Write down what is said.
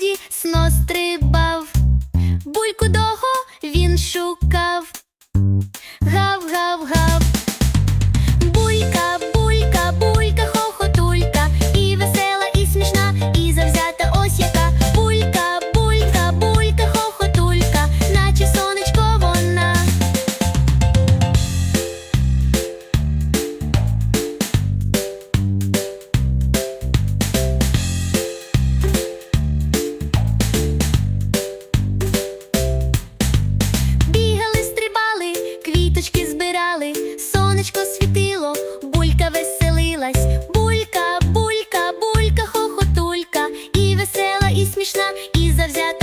снос збирали, сонечко світило, булька веселилась, булька, булька, булька, хохотулька, і весела, і смішна, і завзята.